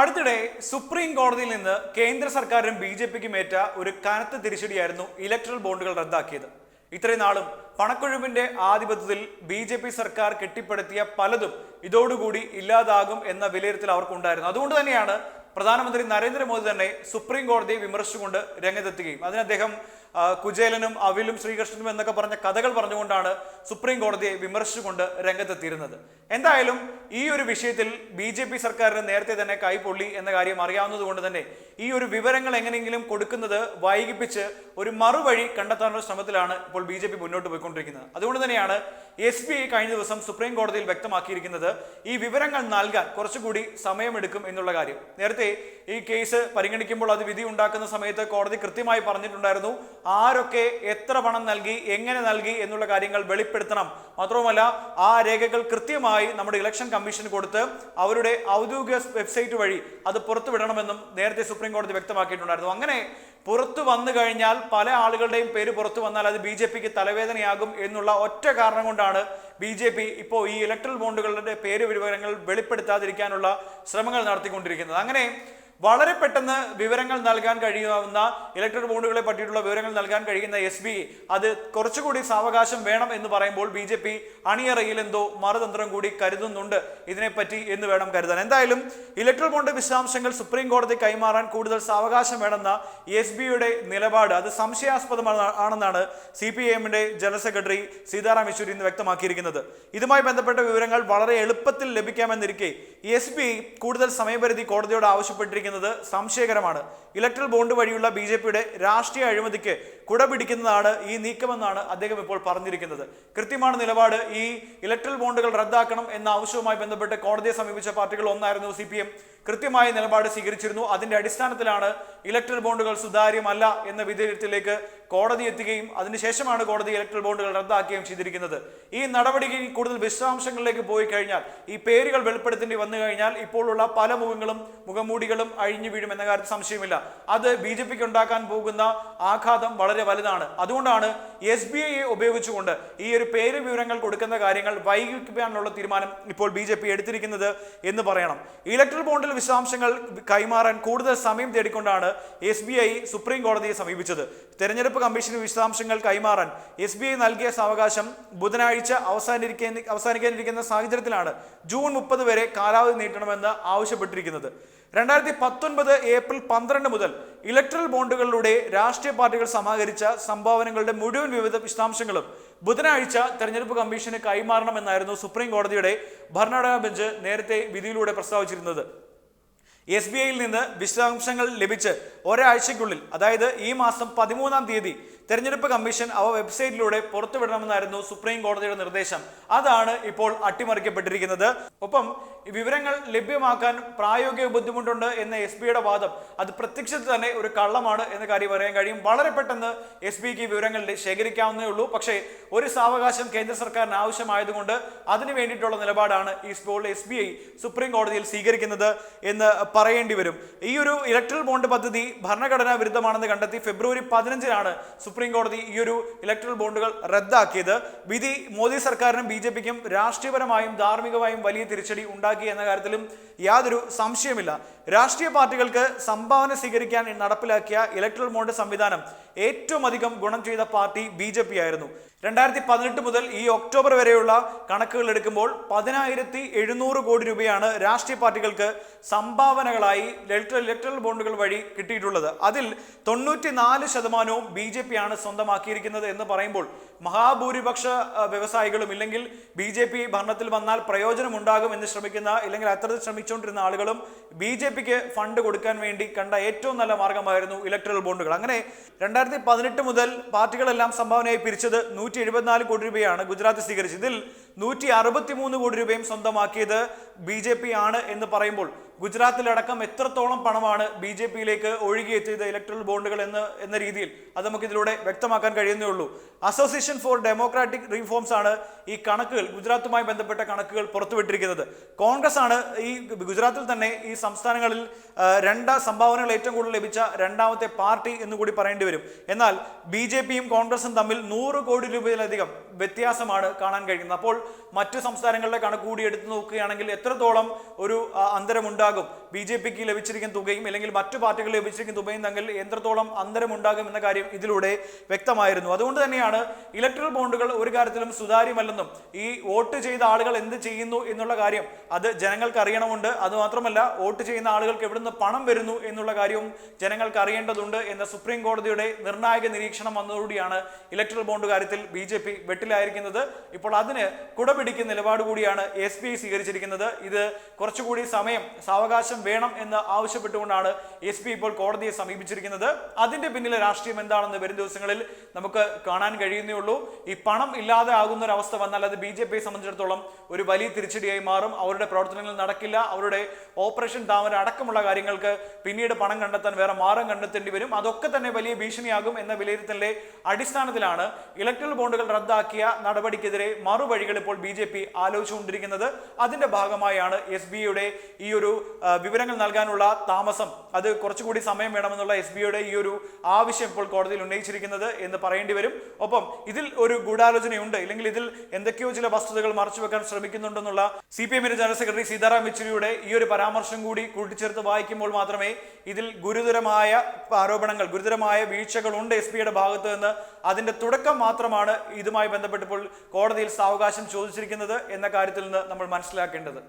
അടുത്തിടെ സുപ്രീം കോടതിയിൽ നിന്ന് കേന്ദ്ര സർക്കാരും ബി ജെ പിക്കും ഏറ്റ ഒരു കനത്ത തിരിച്ചടിയായിരുന്നു ഇലക്ട്രൽ ബോണ്ടുകൾ റദ്ദാക്കിയത്. ഇത്രയും നാളും പണക്കൊഴുപ്പിന്റെ ആധിപത്യത്തിൽ ബി ജെ പി സർക്കാർ കെട്ടിപ്പടുത്തിയ പലതും ഇതോടുകൂടി ഇല്ലാതാകും എന്ന വിലയിരുത്തൽ അവർക്കുണ്ടായിരുന്നു. അതുകൊണ്ട് തന്നെയാണ് പ്രധാനമന്ത്രി നരേന്ദ്രമോദി തന്നെ സുപ്രീം കോടതിയെ വിമർശിച്ചുകൊണ്ട് രംഗത്തെത്തുകയും. അതിന് അദ്ദേഹം കുചേലനും അവിലും ശ്രീകൃഷ്ണനും എന്നൊക്കെ പറഞ്ഞ കഥകൾ പറഞ്ഞുകൊണ്ടാണ് സുപ്രീം കോടതിയെ വിമർശിച്ചുകൊണ്ട് രംഗത്തെത്തിയിരുന്നത്. എന്തായാലും ഈ ഒരു വിഷയത്തിൽ ബി ജെ പി സർക്കാരിന് നേരത്തെ തന്നെ കൈപൊള്ളി എന്ന കാര്യം അറിയാവുന്നതുകൊണ്ട് തന്നെ ഈ ഒരു വിവരങ്ങൾ എങ്ങനെയെങ്കിലും കൊടുക്കുന്നത് വൈകിപ്പിച്ച് ഒരു മറുവഴി കണ്ടെത്താനുള്ള ശ്രമത്തിലാണ് ഇപ്പോൾ ബി ജെ പി മുന്നോട്ട് പോയിക്കൊണ്ടിരിക്കുന്നത്. അതുകൊണ്ട് തന്നെയാണ് എസ് ബി ഐ കഴിഞ്ഞ ദിവസം സുപ്രീം കോടതിയിൽ വ്യക്തമാക്കിയിരിക്കുന്നത് ഈ വിവരങ്ങൾ നൽകാൻ കുറച്ചുകൂടി സമയമെടുക്കും എന്നുള്ള കാര്യം. നേരത്തെ ഈ കേസ് പരിഗണിക്കുമ്പോൾ അത് വിധി ഉണ്ടാക്കുന്ന സമയത്ത് കോടതി കൃത്യമായി പറഞ്ഞിട്ടുണ്ടായിരുന്നു. ആരൊക്കെ എത്ര പണം നൽകി എങ്ങനെ നൽകി എന്നുള്ള കാര്യങ്ങൾ വെളിപ്പെടുത്തണം. മാത്രവുമല്ല ആ രേഖകൾ കൃത്യമായി നമ്മുടെ ഇലക്ഷൻ കമ്മീഷൻ കൊടുത്ത് അവരുടെ ഔദ്യോഗിക വെബ്സൈറ്റ് വഴി അത് പുറത്തുവിടണമെന്നും നേരത്തെ സുപ്രീം കോടതി വ്യക്തമാക്കിയിട്ടുണ്ടായിരുന്നു. അങ്ങനെ പുറത്തു വന്നു കഴിഞ്ഞാൽ പല ആളുകളുടെയും പേര് പുറത്തു വന്നാൽ അത് ബി ജെ പിക്ക് തലവേദനയാകും എന്നുള്ള ഒറ്റ കാരണം കൊണ്ടാണ് ബി ജെ പി ഇപ്പോൾ ഈ ഇലക്ട്രൽ ബോണ്ടുകളുടെ പേര് വിവരങ്ങൾ വെളിപ്പെടുത്താതിരിക്കാനുള്ള ശ്രമങ്ങൾ നടത്തിക്കൊണ്ടിരിക്കുന്നത്. അങ്ങനെ വളരെ പെട്ടെന്ന് വിവരങ്ങൾ നൽകാൻ കഴിയാവുന്ന ഇലക്ട്രിക് ബോണ്ടുകളെ പറ്റിയിട്ടുള്ള വിവരങ്ങൾ നൽകാൻ കഴിയുന്ന എസ് ബി അത് കുറച്ചുകൂടി സാവകാശം വേണം എന്ന് പറയുമ്പോൾ ബി ജെ പി അണിയറയിൽ എന്തോ മറുതന്ത്രം കൂടി കരുതുന്നുണ്ട് ഇതിനെപ്പറ്റി എന്ന് വേണം കരുതാൻ. എന്തായാലും ഇലക്ട്രിക് ബോണ്ട് വിശദാംശങ്ങൾ സുപ്രീം കോടതി കൈമാറാൻ കൂടുതൽ സാവകാശം വേണമെന്ന എസ് ബിയുടെ നിലപാട് അത് സംശയാസ്പദമാണെന്നാണ് സി പി എമ്മിന്റെ ജനറൽ സെക്രട്ടറി സീതാറാം യെച്ചൂരി ഇന്ന് വ്യക്തമാക്കിയിരിക്കുന്നത്. ഇതുമായി ബന്ധപ്പെട്ട വിവരങ്ങൾ വളരെ എളുപ്പത്തിൽ ലഭിക്കാമെന്നിരിക്കെ എസ് ബി കൂടുതൽ സമയപരിധി കോടതിയോട് ആവശ്യപ്പെട്ടിരിക്കുന്നത് സംശയകരമാണ്. ഇലക്ട്രൽ ബോണ്ട് വഴിയുള്ള ബി ജെ പിയുടെ രാഷ്ട്രീയ അഴിമതിക്ക് കുടപിടിക്കുന്നതാണ് ഈ നീക്കമെന്നാണ് അദ്ദേഹം ഇപ്പോൾ പറഞ്ഞിരിക്കുന്നത്. കൃത്യമാണ് നിലപാട് ഈ ഇലക്ട്രൽ ബോണ്ടുകൾ റദ്ദാക്കണം എന്ന ആവശ്യവുമായി ബന്ധപ്പെട്ട് കോടതിയെ സമീപിച്ച പാർട്ടികൾ ഒന്നായിരുന്നു സി കൃത്യമായ നിലപാട് സ്വീകരിച്ചിരുന്നു. അതിന്റെ അടിസ്ഥാനത്തിലാണ് ഇലക്ട്രൽ ബോണ്ടുകൾ സുതാര്യമല്ല എന്ന വിധേയത്തിലേക്ക് കോടതി എത്തുകയും അതിനുശേഷമാണ് കോടതി ഇലക്ട്രൽ ബോണ്ടുകൾ റദ്ദാക്കുകയും ചെയ്തിരിക്കുന്നത്. ഈ നടപടി കൂടുതൽ വിശദാംശങ്ങളിലേക്ക് പോയി കഴിഞ്ഞാൽ ഈ പേരുകൾ വെളിപ്പെടുത്തേണ്ടി വന്നു കഴിഞ്ഞാൽ ഇപ്പോഴുള്ള പല മുഖങ്ങളും മുഖമൂടികളും അഴിഞ്ഞു വീഴും എന്ന കാര്യത്തിൽ സംശയമില്ല. അത് ബി ജെ പിക്ക് ഉണ്ടാക്കാൻ പോകുന്ന ആഘാതം വളരെ വലുതാണ്. അതുകൊണ്ടാണ് എസ് ബി ഐയെ ഉപയോഗിച്ചുകൊണ്ട് ഈ ഒരു പേര് വിവരങ്ങൾ കൊടുക്കുന്ന കാര്യങ്ങൾ വൈകിപ്പിക്കാനുള്ള തീരുമാനം ഇപ്പോൾ ബി ജെ പി എടുത്തിരിക്കുന്നത് എന്ന് പറയണം. ഇലക്ട്രൽ ബോണ്ടിൽ വിശദാംശങ്ങൾ കൈമാറാൻ കൂടുതൽ സമയം തേടിക്കൊണ്ടാണ് എസ് ബി ഐ സുപ്രീം കോടതിയെ സമീപിച്ചത്. തെരഞ്ഞെടുപ്പ് കമ്മീഷന് വിശദാംശങ്ങൾ കൈമാറാൻ എസ് ബി ഐ നൽകിയ സാവകാശം ബുധനാഴ്ച അവസാനിരിക്കുന്ന അവസാനിക്കാനിരിക്കുന്ന സാഹചര്യത്തിലാണ് ജൂൺ മുപ്പത് വരെ കാലാവധി നീട്ടണമെന്ന് ആവശ്യപ്പെട്ടിരിക്കുന്നത്. രണ്ടായിരത്തി പത്തൊൻപത് ഏപ്രിൽ പന്ത്രണ്ട് മുതൽ ഇലക്ട്രൽ ബോണ്ടുകളിലൂടെ രാഷ്ട്രീയ പാർട്ടികൾ സമാഹരിച്ച സംഭാവനകളുടെ മുഴുവൻ വിവിധ വിശദാംശങ്ങളും ബുധനാഴ്ച തെരഞ്ഞെടുപ്പ് കമ്മീഷന് കൈമാറണമെന്നായിരുന്നു സുപ്രീം കോടതിയുടെ ഭരണഘടനാ ബെഞ്ച് നേരത്തെ വിധിയിലൂടെ പ്രസ്താവിച്ചിരുന്നത്. എസ് ബി ഐയിൽ നിന്ന് വിശദാംശങ്ങൾ ലഭിച്ച് ഒരാഴ്ചയ്ക്കുള്ളിൽ അതായത് ഈ മാസം പതിമൂന്നാം തീയതി തെരഞ്ഞെടുപ്പ് കമ്മീഷൻ അവ വെബ്സൈറ്റിലൂടെ പുറത്തുവിടണമെന്നായിരുന്നു സുപ്രീം കോടതിയുടെ നിർദ്ദേശം. അതാണ് ഇപ്പോൾ അട്ടിമറിക്കപ്പെട്ടിരിക്കുന്നത്. ഒപ്പം വിവരങ്ങൾ ലഭ്യമാക്കാൻ പ്രായോഗിക ബുദ്ധിമുട്ടുണ്ട് എന്ന എസ് ബിയുടെ വാദം അത് പ്രത്യക്ഷത്തിൽ തന്നെ ഒരു കള്ളമാണ് എന്ന കാര്യം പറയാൻ കഴിയും. വളരെ പെട്ടെന്ന് എസ് ബിക്ക് വിവരങ്ങൾ ശേഖരിക്കാവുന്നേ ഉള്ളൂ. പക്ഷേ ഒരു സാവകാശം കേന്ദ്ര സർക്കാരിന് ആവശ്യമായതുകൊണ്ട് അതിനു വേണ്ടിയിട്ടുള്ള നിലപാടാണ് ഈ ഇപ്പോൾ എസ് ബി ഐ സുപ്രീം കോടതിയിൽ സ്വീകരിക്കുന്നത് എന്ന് പറയേണ്ടി വരും. ഈ ഒരു ഇലക്ട്രൽ ബോണ്ട് പദ്ധതി ഭരണഘടനാ വിരുദ്ധമാണെന്ന് കണ്ടെത്തി ഫെബ്രുവരി പതിനഞ്ചിനാണ് സുപ്രീം കോടതി ഈ ഒരു ഇലക്ട്രൽ ബോണ്ടുകൾ റദ്ദാക്കിയത്. വിധി മോദി സർക്കാരിനും ബി ജെ പിക്കും രാഷ്ട്രീയപരമായും ധാർമ്മികമായും വലിയ തിരിച്ചടി ഉണ്ടാക്കി എന്ന കാര്യത്തിലും യാതൊരു സംശയമില്ല രാഷ്ട്രീയ പാർട്ടികൾക്ക് സംഭാവന സ്വീകരിക്കാൻ നടപ്പിലാക്കിയ ഇലക്ട്രൽ ബോണ്ട് സംവിധാനം ഏറ്റവും അധികം ഗുണം ചെയ്ത പാർട്ടി ബി ആയിരുന്നു. രണ്ടായിരത്തി പതിനെട്ട് മുതൽ ഈ ഒക്ടോബർ വരെയുള്ള കണക്കുകൾ എടുക്കുമ്പോൾ പതിനായിരത്തി എഴുന്നൂറ് കോടി രൂപയാണ് രാഷ്ട്രീയ പാർട്ടികൾക്ക് സംഭാവനകളായി ഇലക്ട്രൽ ബോണ്ടുകൾ വഴി കിട്ടിയിട്ടുള്ളത്. അതിൽ തൊണ്ണൂറ്റി നാല് ശതമാനവും ബി ജെ പി ആണ് സ്വന്തമാക്കിയിരിക്കുന്നത് എന്ന് പറയുമ്പോൾ മഹാഭൂരിപക്ഷ വ്യവസായികളും ഇല്ലെങ്കിൽ ബി ജെ പി ഭരണത്തിൽ വന്നാൽ പ്രയോജനം ഉണ്ടാകും എന്ന് ശ്രമിക്കുന്ന ഇല്ലെങ്കിൽ അത്തരത്തിൽ ശ്രമിച്ചുകൊണ്ടിരുന്ന ആളുകളും ബി ജെ പിക്ക് ഫണ്ട് കൊടുക്കാൻ വേണ്ടി കണ്ട ഏറ്റവും നല്ല മാർഗമായിരുന്നു ഇലക്ട്രൽ ബോണ്ടുകൾ. അങ്ങനെ രണ്ടായിരത്തി പതിനെട്ട് മുതൽ പാർട്ടികളെല്ലാം സംഭാവനയായി പിരിച്ചത് നൂറ്റി എഴുപത്തിനാല് കോടി രൂപയാണ് ഗുജറാത്ത് സ്വീകരിച്ചത്. ഇതിൽ നൂറ്റി അറുപത്തി മൂന്ന് കോടി രൂപയും സ്വന്തമാക്കിയത് ബി ജെ പി ആണ് എന്ന് പറയുമ്പോൾ ഗുജറാത്തിലടക്കം എത്രത്തോളം പണമാണ് ബി ജെ പിയിലേക്ക് ഒഴുകിയെത്തിയത് ഇലക്ട്രൽ ബോണ്ടുകൾ എന്ന് എന്ന രീതിയിൽ അത് നമുക്ക് ഇതിലൂടെ വ്യക്തമാക്കാൻ കഴിയുന്നേ ഉള്ളൂ. അസോസിയേഷൻ ഫോർ ഡെമോക്രാറ്റിക് റീഫോംസ് ആണ് ഈ കണക്കുകൾ ഗുജറാത്തുമായി ബന്ധപ്പെട്ട കണക്കുകൾ പുറത്തുവിട്ടിരിക്കുന്നത്. കോൺഗ്രസ് ആണ് ഈ ഗുജറാത്തിൽ തന്നെ ഈ സംസ്ഥാനങ്ങളിൽ രണ്ടാം സംഭാവനകൾ ഏറ്റവും കൂടുതൽ ലഭിച്ച രണ്ടാമത്തെ പാർട്ടി എന്ന് കൂടി പറയേണ്ടി വരും. എന്നാൽ ബി ജെ പിയും കോൺഗ്രസും തമ്മിൽ നൂറ് കോടി രൂപയിലധികം വ്യത്യാസമാണ് കാണാൻ കഴിയുന്നത്. അപ്പോൾ മറ്റു സംസ്ഥാനങ്ങളുടെ കണക്ക് കൂടി എടുത്തു നോക്കുകയാണെങ്കിൽ എത്രത്തോളം ഒരു അന്തരമുണ്ടാകും? ബി ജെ പിക്ക് ലഭിച്ചിരിക്കുന്ന തുകയും അല്ലെങ്കിൽ മറ്റു പാർട്ടികൾ ലഭിച്ചിരിക്കുന്ന തുകയും തമ്മിൽ എത്രത്തോളം അന്തരമുണ്ടാകും എന്ന കാര്യം ഇതിലൂടെ വ്യക്തമായിരുന്നു. അതുകൊണ്ട് തന്നെയാണ് ഇലക്ട്രൽ ബോണ്ടുകൾ ഒരു കാര്യത്തിലും സുതാര്യമല്ലെന്നും ഈ വോട്ട് ചെയ്ത ആളുകൾ എന്ത് ചെയ്യുന്നു എന്നുള്ള കാര്യം അത് ജനങ്ങൾക്ക് അറിയണമുണ്ട്. അതുമാത്രമല്ല വോട്ട് ചെയ്യുന്ന ആളുകൾക്ക് എവിടുന്ന് പണം വരുന്നു എന്നുള്ള കാര്യവും ജനങ്ങൾക്ക് അറിയേണ്ടതുണ്ട് എന്ന സുപ്രീം കോടതിയുടെ നിർണായക നിരീക്ഷണം വന്നതോടുകൂടിയാണ് ഇലക്ട്രൽ ബോണ്ട് കാര്യത്തിൽ ബി വെട്ടിലായിരിക്കുന്നത്. ഇപ്പോൾ അതിന് കുടപിടിക്കുന്ന നിലപാട് കൂടിയാണ് എസ് ബി ഐ സ്വീകരിച്ചിരിക്കുന്നത്. ഇത് കുറച്ചുകൂടി സമയം സാവകാശം വേണം എന്ന് ആവശ്യപ്പെട്ടുകൊണ്ടാണ് എസ് ബി ഇപ്പോൾ കോടതിയെ സമീപിച്ചിരിക്കുന്നത്. അതിന്റെ പിന്നിലെ രാഷ്ട്രീയം എന്താണെന്ന് വരും ദിവസങ്ങളിൽ നമുക്ക് കാണാൻ കഴിയുന്നേ ഉള്ളൂ. ഈ പണം ഇല്ലാതെ ആകുന്ന ഒരു അവസ്ഥ വന്നാൽ അത് ബി ജെ പിയെ സംബന്ധിച്ചിടത്തോളം ഒരു വലിയ തിരിച്ചടിയായി മാറും. അവരുടെ പ്രവർത്തനങ്ങൾ നടക്കില്ല. അവരുടെ ഓപ്പറേഷൻ താമര അടക്കമുള്ള കാര്യങ്ങൾക്ക് പിന്നീട് പണം കണ്ടെത്താൻ വേറെ മാർഗം കണ്ടെത്തേണ്ടി വരും. അതൊക്കെ തന്നെ വലിയ ഭീഷണിയാകും എന്ന വിലയിരുത്തലിന്റെ അടിസ്ഥാനത്തിലാണ് ഇലക്ട്രൽ ബോണ്ടുകൾ റദ്ദാക്കിയ നടപടിക്കെതിരെ മറുവഴികൾ ഇപ്പോൾ ബി ജെ പി ആലോചിച്ചുകൊണ്ടിരിക്കുന്നത്. അതിന്റെ ഭാഗമായാണ് എസ് ബി ഐയുടെ ഈ ഒരു വിവരങ്ങൾ നൽകാനുള്ള താമസം. അത് കുറച്ചുകൂടി സമയം വേണമെന്നുള്ള എസ് ബി ഈ ഒരു ആവശ്യം ഇപ്പോൾ കോടതിയിൽ ഉന്നയിച്ചിരിക്കുന്നത് എന്ന് പറയേണ്ടി വരും. ഒപ്പം ഇതിൽ ഒരു ഗൂഢാലോചനയുണ്ട്. ഇല്ലെങ്കിൽ ഇതിൽ എന്തൊക്കെയോ ചില വസ്തുതകൾ മറച്ചുവെക്കാൻ ശ്രമിക്കുന്നുണ്ടെന്നുള്ള സി പി എമ്മിന്റെ ജനറൽ സെക്രട്ടറി സീതാറാം യെച്ചൂരിയുടെ ഈ ഒരു പരാമർശം കൂടി കൂട്ടിച്ചേർത്ത് വായിക്കുമ്പോൾ മാത്രമേ ഇതിൽ ഗുരുതരമായ ആരോപണങ്ങൾ ഗുരുതരമായ വീഴ്ചകൾ ഉണ്ട് എസ് പിയുടെ ഭാഗത്ത് നിന്ന് അതിന്റെ തുടക്കം മാത്രമാണ് ഇതുമായി ബന്ധപ്പെട്ടപ്പോൾ കോടതിയിൽ സാവകാശം ചോദിച്ചിരിക്കുന്നത് എന്ന കാര്യത്തിൽ നിന്ന് നമ്മൾ മനസ്സിലാക്കേണ്ടത്.